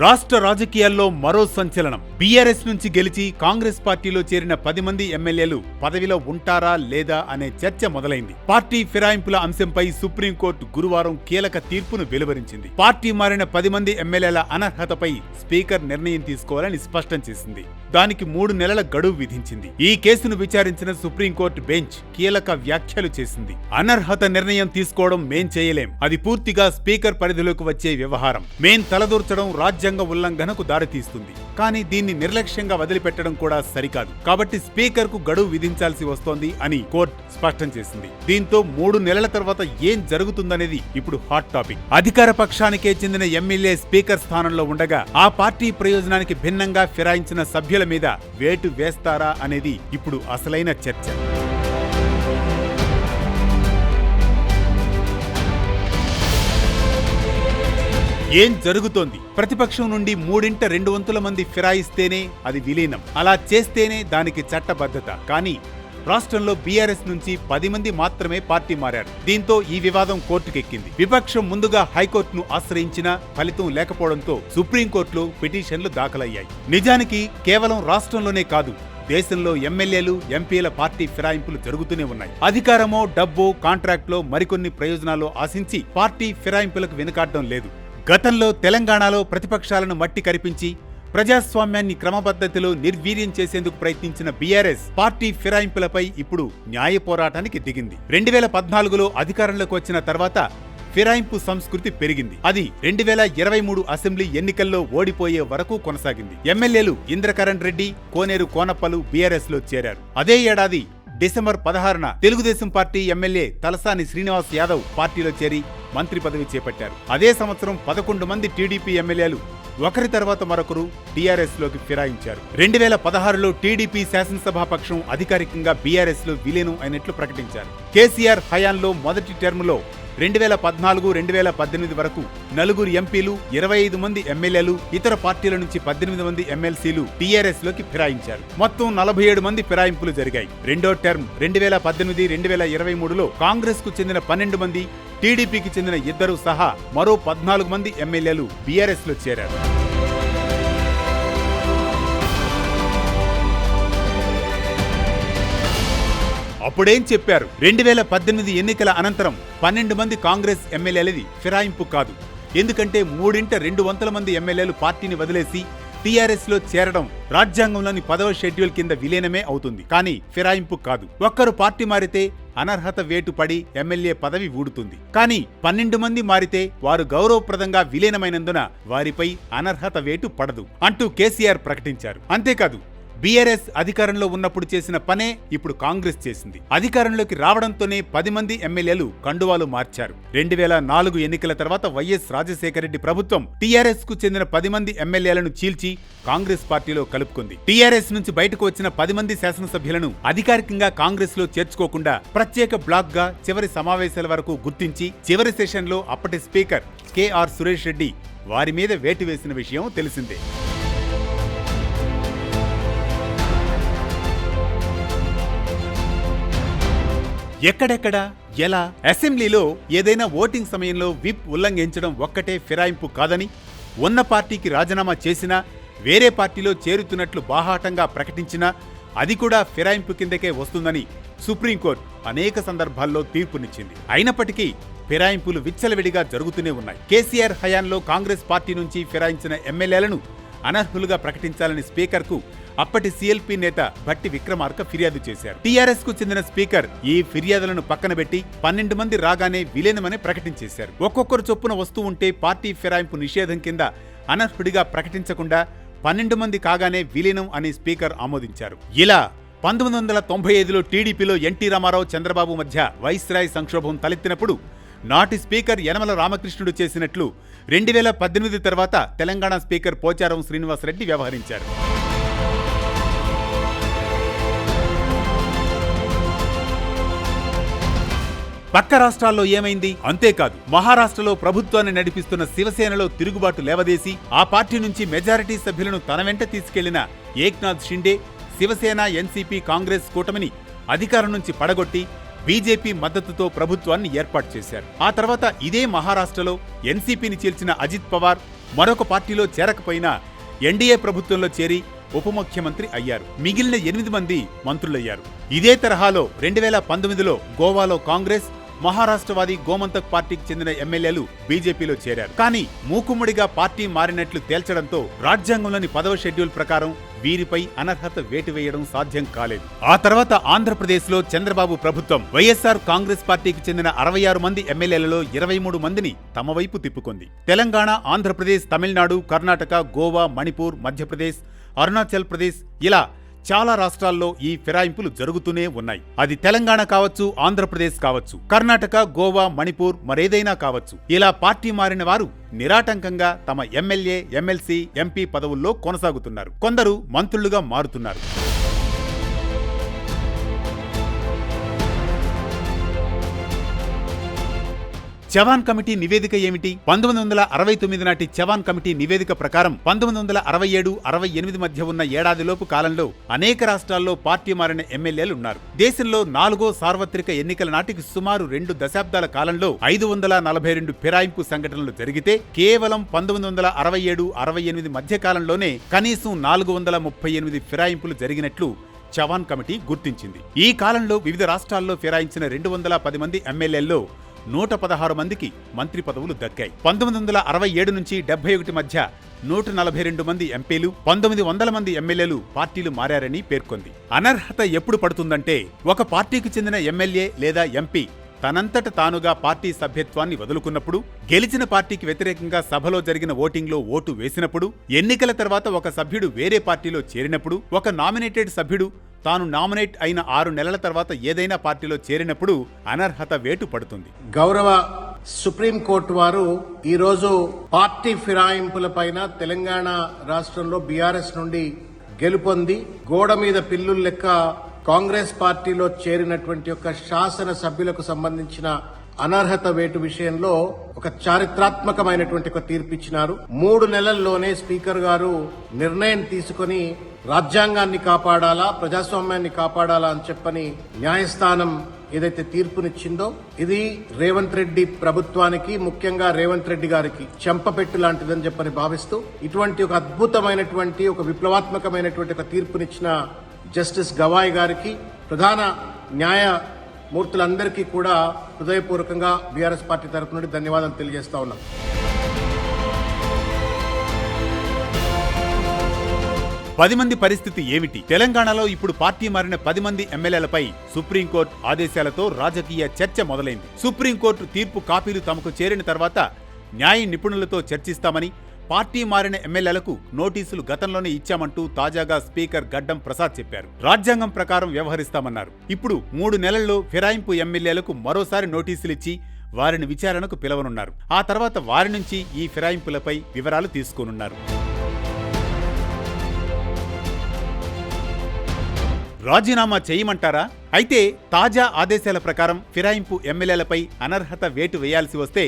రాష్ట్ర రాజకీయాల్లో మరో సంచలనం. బీఆర్ఎస్ నుంచి గెలిచి కాంగ్రెస్ పార్టీలో చేరిన పది మంది ఎమ్మెల్యేలు పదవిలో ఉంటారా లేదా అనే చర్చ మొదలైంది. పార్టీ ఫిరాయింపుల అంశంపై సుప్రీంకోర్టు గురువారం కీలక తీర్పును వెలువరించింది. పార్టీ మారిన పది మంది ఎమ్మెల్యేల అనర్హతపై స్పీకర్ నిర్ణయం తీసుకోవాలని స్పష్టం చేసింది. దానికి మూడు నెలల గడువు విధించింది. ఈ కేసును విచారించిన సుప్రీంకోర్టు బెంచ్ కీలక వ్యాఖ్యలు చేసింది. అనర్హత నిర్ణయం తీసుకోవడం మేం చేయలేం. అది పూర్తిగా స్పీకర్ పరిధిలోకి వచ్చే వ్యవహారం. మేం తలదూర్చడం రాజ్య రాజ్యాంగ ఉల్లంఘనకు దారితీస్తుంది. కానీ దీన్ని నిర్లక్ష్యంగా వదిలిపెట్టడం కూడా సరికాదు. కాబట్టి స్పీకర్కు గడువు విధించాల్సి వస్తోంది అని కోర్టు స్పష్టం చేసింది. దీంతో మూడు నెలల తర్వాత ఏం జరుగుతుందనేది ఇప్పుడు హాట్ టాపిక్. అధికార పక్షానికే చెందిన ఎమ్మెల్యే స్పీకర్ స్థానంలో ఉండగా ఆ పార్టీ ప్రయోజనానికి భిన్నంగా ఫిరాయించిన సభ్యుల మీద వేటు వేస్తారా అనేది ఇప్పుడు అసలైన చర్చ. ఏం జరుగుతోంది? ప్రతిపక్షం నుండి మూడింట రెండు వంతుల మంది ఫిరాయిస్తేనే అది విలీనం. అలా చేస్తేనే దానికి చట్టబద్ధత. కానీ రాష్ట్రంలో బీఆర్ఎస్ నుంచి పది మంది మాత్రమే పార్టీ మారారు. దీంతో ఈ వివాదం కోర్టుకెక్కింది. విపక్షం ముందుగా హైకోర్టును ఆశ్రయించినా ఫలితం లేకపోవడంతో సుప్రీంకోర్టులో పిటిషన్లు దాఖలయ్యాయి. నిజానికి కేవలం రాష్ట్రంలోనే కాదు దేశంలో ఎమ్మెల్యేలు ఎంపీల పార్టీ ఫిరాయింపులు జరుగుతూనే ఉన్నాయి. అధికారమో డబ్బు కాంట్రాక్ట్లో మరికొన్ని ప్రయోజనాలు ఆశించి పార్టీ ఫిరాయింపులకు వెనుకాడడం లేదు. గతంలో తెలంగాణలో ప్రతిపక్షాలను మట్టి కరిపించి ప్రజాస్వామ్యాన్ని క్రమపద్ధతిలో నిర్వీర్యం చేసేందుకు ప్రయత్నించిన బీఆర్ఎస్ పార్టీ ఫిరాయింపులపై ఇప్పుడు న్యాయ పోరాటానికి దిగింది. రెండు వేల పద్నాలుగులో అధికారంలోకి వచ్చిన తర్వాత ఫిరాయింపు సంస్కృతి పెరిగింది. అది రెండు వేల ఇరవై మూడు అసెంబ్లీ ఎన్నికల్లో ఓడిపోయే వరకు కొనసాగింది. ఎమ్మెల్యేలు ఇంద్రకరణ్ రెడ్డి కోనేరు కోనప్పలు బీఆర్ఎస్లో చేరారు. అదే ఏడాది డిసెంబర్ పదహారున తెలుగుదేశం పార్టీ ఎమ్మెల్యే తలసాని శ్రీనివాస్ యాదవ్ పార్టీలో చేరి మంత్రి పదవి చేపట్టారు. అదే సంవత్సరం పదకొండు మంది టీడీపీ ఎమ్మెల్యేలు ఒకరి తర్వాత మరొకరు టీఆర్ఎస్లోకి ఫిరాయించారు. రెండు వేల పదహారులో టీడీపీ శాసనసభాపక్షం అధికారికంగా బీఆర్ఎస్లో విలీనం అయినట్లు ప్రకటించారు. కేసీఆర్ హయాంలో మొదటి టర్మ్లో రెండు వేల పద్నాలుగు రెండు వేల పద్దెనిమిది వరకు నలుగురు ఎంపీలు ఇరవై ఐదు మంది ఎమ్మెల్యేలు ఇతర పార్టీల నుంచి పద్దెనిమిది మంది ఎమ్మెల్సీలు టీఆర్ఎస్లోకి ఫిరాయించారు. మొత్తం నలభై ఏడు మంది ఫిరాయింపులు జరిగాయి. రెండో టర్మ్ రెండు వేల పద్దెనిమిది రెండు వేల ఇరవై మూడులో కాంగ్రెస్కు చెందిన పన్నెండు మంది టీడీపీకి చెందిన ఇద్దరు సహా మరో పద్నాలుగు మంది ఎమ్మెల్యేలు బీఆర్ఎస్లో చేరారు. అప్పుడేం చెప్పారు? రెండు వేల పద్దెనిమిది ఎన్నికల అనంతరం పన్నెండు మంది కాంగ్రెస్ ఎమ్మెల్యేలది ఫిరాయింపు కాదు. ఎందుకంటే మూడింట రెండు వందల మంది ఎమ్మెల్యేలు పార్టీని వదిలేసి టీఆర్ఎస్లో చేరడం రాజ్యాంగంలోని పదవ షెడ్యూల్ కింద విలీనమే అవుతుంది. కానీ ఫిరాయింపు కాదు. ఒక్కరు పార్టీ మారితే అనర్హత వేటు పడి ఎమ్మెల్యే పదవి ఊడుతుంది. కానీ పన్నెండు మంది మారితే వారు గౌరవప్రదంగా విలీనమైనందున వారిపై అనర్హత వేటు పడదు అంటూ కేసీఆర్ ప్రకటించారు. అంతేకాదు బీఆర్ఎస్ అధికారంలో ఉన్నప్పుడు చేసిన పనే ఇప్పుడు కాంగ్రెస్ చేసింది. అధికారంలోకి రావడంతోనే పది మంది ఎమ్మెల్యేలు కండువాలు మార్చారు. రెండు వేల నాలుగు ఎన్నికల తర్వాత వైఎస్ రాజశేఖర రెడ్డి ప్రభుత్వం టీఆర్ఎస్కు చెందిన పది మంది ఎమ్మెల్యేలను చీల్చి కాంగ్రెస్ పార్టీలో కలుపుకుంది. టీఆర్ఎస్ నుంచి బయటకు వచ్చిన పది మంది శాసనసభ్యులను అధికారికంగా కాంగ్రెస్లో చేర్చుకోకుండా ప్రత్యేక బ్లాక్గా చివరి సమావేశాల వరకు గుర్తించి చివరి సెషన్లో అప్పటి స్పీకర్ కేఆర్ సురేష్ రెడ్డి వారి మీద వేటు వేసిన విషయం తెలిసిందే. ఎక్కడెక్కడ ఎలా? అసెంబ్లీలో ఏదైనా ఓటింగ్ సమయంలో విప్ ఉల్లంఘించడం ఒక్కటే ఫిరాయింపు కాదని ఉన్న పార్టీకి రాజీనామా చేసినా వేరే పార్టీలో చేరుతున్నట్లు బాహాటంగా ప్రకటించినా అది కూడా ఫిరాయింపు కిందకే వస్తుందని సుప్రీంకోర్టు అనేక సందర్భాల్లో తీర్పునిచ్చింది. అయినప్పటికీ ఫిరాయింపులు విచ్చలవిడిగా జరుగుతూనే ఉన్నాయి. కేసీఆర్ హయాంలో కాంగ్రెస్ పార్టీ నుంచి ఫిరాయించిన ఎమ్మెల్యేలను అనర్హులుగా ప్రకటించాలని స్పీకర్కు అప్పటి సీఎల్పీ నేత భట్టి విక్రమార్క ఫిర్యాదు చేశారు. టీఆర్ఎస్కు చెందిన స్పీకర్ ఈ ఫిర్యాదులను పక్కన పెట్టి పన్నెండు మంది రాగానే విలీనమని ప్రకటించేశారు. ఒక్కొక్కరు చొప్పున వస్తూ ఉంటే పార్టీ ఫిరాయింపు నిషేధం కింద అనర్హుడిగా ప్రకటించకుండా పన్నెండు మంది కాగానే విలీనం అని స్పీకర్ ఆమోదించారు. ఇలా పంతొమ్మిది వందల తొంభై ఐదులో టీడీపీలో ఎన్టీ రామారావు చంద్రబాబు మధ్య వైస్రాయ్ సంక్షోభం తలెత్తినప్పుడు నాటి స్పీకర్ యనమల రామకృష్ణుడు చేసినట్లు రెండు వేల పద్దెనిమిది తర్వాత తెలంగాణ స్పీకర్ పోచారం శ్రీనివాసరెడ్డి వ్యవహరించారు. పక్క రాష్ట్రాల్లో ఏమైంది? అంతేకాదు మహారాష్ట్రలో ప్రభుత్వాన్ని నడిపిస్తున్న శివసేనలో తిరుగుబాటు లేవదేసి ఆ పార్టీ నుంచి మెజారిటీ సభ్యులను తన వెంట తీసుకెళ్ళిన ఏక్నాథ్ షిండే శివసేన ఎన్సీపీ కాంగ్రెస్ కూటమిని అధికారం నుంచి పడగొట్టి బీజేపీ మద్దతుతో ప్రభుత్వాన్ని ఏర్పాటు చేశారు. ఆ తర్వాత ఇదే మహారాష్ట్రలో ఎన్సీపీని చీల్చిన అజిత్ పవార్ మరొక పార్టీలో చేరకపోయినా ఎన్డీఏ ప్రభుత్వంలో చేరి ఉప ముఖ్యమంత్రి అయ్యారు. మిగిలిన ఎనిమిది మంది మంత్రులయ్యారు. ఇదే తరహాలో రెండు వేల పంతొమ్మిదిలో గోవాలో కాంగ్రెస్ మహారాష్ట్రవాది గోమంతక్ పార్టీకి చెందిన ఎమ్మెల్యేలు బీజేపీలో చేరారు. కానీ మూకుమ్మడిగా పార్టీ మారినట్లు తేల్చడంతో రాజ్యాంగంలోని పదవ షెడ్యూల్ ప్రకారం వీరిపై అనర్హత వేటు వేయడం సాధ్యం కాలేదు. ఆ తర్వాత ఆంధ్రప్రదేశ్లో చంద్రబాబు ప్రభుత్వం వైఎస్ఆర్ కాంగ్రెస్ పార్టీకి చెందిన అరవై ఆరు మంది ఎమ్మెల్యేలలో ఇరవై మూడు మందిని తమ వైపు తిప్పుకుంది. తెలంగాణ ఆంధ్రప్రదేశ్ తమిళనాడు కర్ణాటక గోవా మణిపూర్ మధ్యప్రదేశ్ అరుణాచల్ ప్రదేశ్ ఇలా చాలా రాష్ట్రాల్లో ఈ ఫిరాయింపులు జరుగుతూనే ఉన్నాయి. అది తెలంగాణ కావచ్చు ఆంధ్రప్రదేశ్ కావచ్చు కర్ణాటక గోవా మణిపూర్ మరేదైనా కావచ్చు. ఇలా పార్టీ మారిన వారు నిరాటంకంగా తమ ఎమ్మెల్యే ఎమ్మెల్సీ ఎంపీ పదవుల్లో కొనసాగుతున్నారు. కొందరు మంత్రులుగా మారుతున్నారు. చవాన్ కమిటీ నివేదిక ఏమిటి? పంతొమ్మిది వందల అరవై తొమ్మిది నాటి చవాన్ కమిటీ నివేదిక ప్రకారం పంతొమ్మిది వందల అరవై ఏడు అరవై ఎనిమిది మధ్య ఉన్న ఏడాదిలోపు కాలంలో అనేక రాష్ట్రాల్లో పార్టీ మారిన ఎమ్మెల్యేలు ఉన్నారు. దేశంలో నాలుగో సార్వత్రిక ఎన్నికల నాటికి సుమారు రెండు దశాబ్దాల కాలంలో ఐదు వందల నలభై రెండు ఫిరాయింపు సంఘటనలు జరిగితే కేవలం పంతొమ్మిది వందల అరవై ఏడు అరవై ఎనిమిది మధ్య కాలంలోనే కనీసం నాలుగు వందల ముప్పై ఎనిమిది ఫిరాయింపులు జరిగినట్లు చవాన్ కమిటీ గుర్తించింది. ఈ కాలంలో వివిధ రాష్ట్రాల్లో ఫిరాయించిన రెండు వందల పది మంది ఎమ్మెల్యేల్లో నూట పదహారు మందికి మంత్రి పదవులు దక్కాయి. పంతొమ్మిది వందల అరవై ఏడు నుంచి డెబ్బై ఒకటి మధ్య నూట నలభై రెండు మంది ఎంపీలు పంతొమ్మిది వందల మంది ఎమ్మెల్యేలు పార్టీలు మారారని పేర్కొంది. అనర్హత ఎప్పుడు పడుతుందంటే ఒక పార్టీకి చెందిన ఎమ్మెల్యే లేదా ఎంపీ తనంతట తానుగా పార్టీ సభ్యత్వాన్ని వదులుకున్నప్పుడు గెలిచిన పార్టీకి వ్యతిరేకంగా సభలో జరిగిన ఓటింగ్లో ఓటు వేసినప్పుడు ఎన్నికల తర్వాత ఒక సభ్యుడు వేరే పార్టీలో చేరినప్పుడు ఒక నామినేటెడ్ సభ్యుడు తాను నామినేట్ అయిన ఆరు నెలల తర్వాత ఏదైనా పార్టీలో చేరినప్పుడు అనర్హత వేటు పడుతుంది. గౌరవ సుప్రీంకోర్టు వారు ఈరోజు పార్టీ ఫిరాయింపులపైన తెలంగాణ రాష్ట్రంలో బీఆర్ఎస్ నుండి గెలుపొంది గోడ మీద పిల్లుల లెక్క కాంగ్రెస్ పార్టీలో చేరినటువంటి యొక్క శాసన సభ్యులకు సంబంధించిన అనర్హత వేటు విషయంలో ఒక చారిత్రాత్మకమైనటువంటి ఒక తీర్పు ఇచ్చినారు. మూడు నెలల్లోనే స్పీకర్ గారు నిర్ణయం తీసుకొని రాజ్యాంగాన్ని కాపాడాలా ప్రజాస్వామ్యాన్ని కాపాడాలా అని చెప్పని న్యాయస్థానం ఏదైతే తీర్పునిచ్చిందో ఇది రేవంత్ రెడ్డి ప్రభుత్వానికి ముఖ్యంగా రేవంత్ రెడ్డి గారికి చెంపపెట్టు లాంటిదని చెప్పని భావిస్తూ ఇటువంటి ఒక అద్భుతమైనటువంటి ఒక విప్లవాత్మకమైనటువంటి ఒక తీర్పునిచ్చిన జస్టిస్ గవాయ్ గారికి ప్రధాన న్యాయ మూర్తులందరికీ కూడా హృదయపూర్వకంగా బీఆర్ఎస్ పార్టీ తరపు నుండి ధన్యవాదాలు తెలియజేస్తా ఉన్నాం. పది మంది పరిస్థితి ఏమిటి? తెలంగాణలో ఇప్పుడు పార్టీ మారిన పది మంది ఎమ్మెల్యేలపై సుప్రీంకోర్టు ఆదేశాలతో రాజకీయ చర్చ మొదలైంది. సుప్రీంకోర్టు తీర్పు కాపీలు తమకు చేరిన తర్వాత న్యాయ నిపుణులతో చర్చిస్తామని పార్టీ మారిన ఎమ్మెల్యేలకు నోటీసులు గతంలోనే ఇచ్చామంటూ తాజాగా స్పీకర్ గడ్డం ప్రసాద్ చెప్పారు. రాజ్యాంగం ప్రకారం వ్యవహరిస్తామన్నారు. ఇప్పుడు మూడు నెలల్లో ఫిరాయింపు ఎమ్మెల్యేలకు మరోసారి నోటీసులిచ్చి వారిని విచారణకు పిలవనున్నారు. ఆ తర్వాత వారి నుంచి ఈ ఫిరాయింపులపై వివరాలు తీసుకోనున్నారు. రాజీనామా చేయమంటారా? అయితే తాజా ఆదేశాల ప్రకారం ఫిరాయింపు ఎమ్మెల్యేలపై అనర్హత వేటు వేయాల్సి వస్తే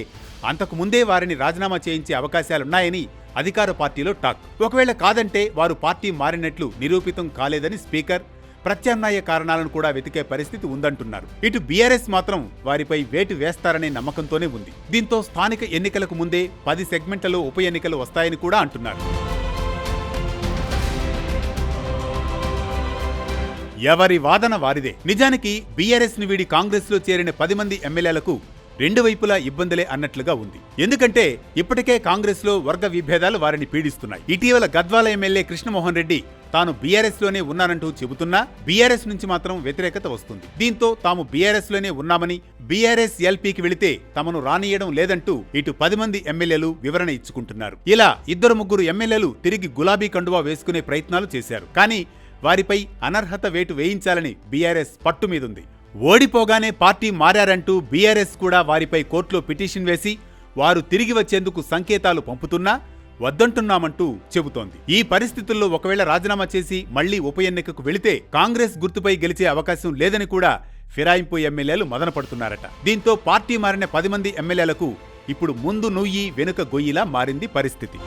అంతకు ముందే వారిని రాజీనామా చేయించే అవకాశాలున్నాయని అధికార పార్టీలో టాక్. ఒకవేళ కాదంటే వారు పార్టీ మారినట్లు నిరూపితం కాలేదని స్పీకర్ ప్రత్యామ్నాయ కారణాలను కూడా వెతికే పరిస్థితి ఉందంటున్నారు. ఇటు బీఆర్ఎస్ మాత్రం వారిపై వేటు వేస్తారనే నమ్మకంతోనే ఉంది. దీంతో స్థానిక ఎన్నికలకు ముందే పది సెగ్మెంట్లలో ఉప ఎన్నికలు వస్తాయని కూడా అంటున్నారు. ఎవరి వాదన వారిదే. నిజానికి బీఆర్ఎస్ని వీడి కాంగ్రెస్లో చేరిన పది మంది ఎమ్మెల్యేలకు రెండు వైపులా ఇబ్బందులే అన్నట్లుగా ఉంది. ఎందుకంటే ఇప్పటికే కాంగ్రెస్లో వర్గ విభేదాలు వారిని పీడిస్తున్నాయి. ఇటీవల గద్వాల ఎమ్మెల్యే కృష్ణమోహన్ రెడ్డి తాను బీఆర్ఎస్లోనే ఉన్నానంటూ చెబుతున్నా బీఆర్ఎస్ నుంచి మాత్రం వ్యతిరేకత వస్తుంది. దీంతో తాము బీఆర్ఎస్లోనే ఉన్నామని బీఆర్ఎస్ ఎల్పీకి వెళితే తమను రానియడం లేదంటూ ఇటు పది మంది ఎమ్మెల్యేలు వివరణ ఇచ్చుకుంటున్నారు. ఇలా ఇద్దరు ముగ్గురు ఎమ్మెల్యేలు తిరిగి గులాబీ కండువా వేసుకునే ప్రయత్నాలు చేశారు. కానీ వారిపై అనర్హత వేటు వేయించాలని బీఆర్ఎస్ పట్టుమీదుంది ఓడిపోగానే పార్టీ మారారంటూ బీఆర్ఎస్ కూడా వారిపై కోర్టులో పిటిషన్ వేసి వారు తిరిగి వచ్చేందుకు సంకేతాలు పంపుతున్నా వద్దంటున్నామంటూ చెబుతోంది. ఈ పరిస్థితుల్లో ఒకవేళ రాజీనామా చేసి మళ్ళీ ఉప ఎన్నికకు వెళితే కాంగ్రెస్ గుర్తుపై గెలిచే అవకాశం లేదని కూడా ఫిరాయింపు ఎమ్మెల్యేలు మదనపడుతున్నారట దీంతో పార్టీ మారిన పది మంది ఎమ్మెల్యేలకు ఇప్పుడు ముందు నుయ్యి వెనుక గొయ్యిలా మారింది పరిస్థితి.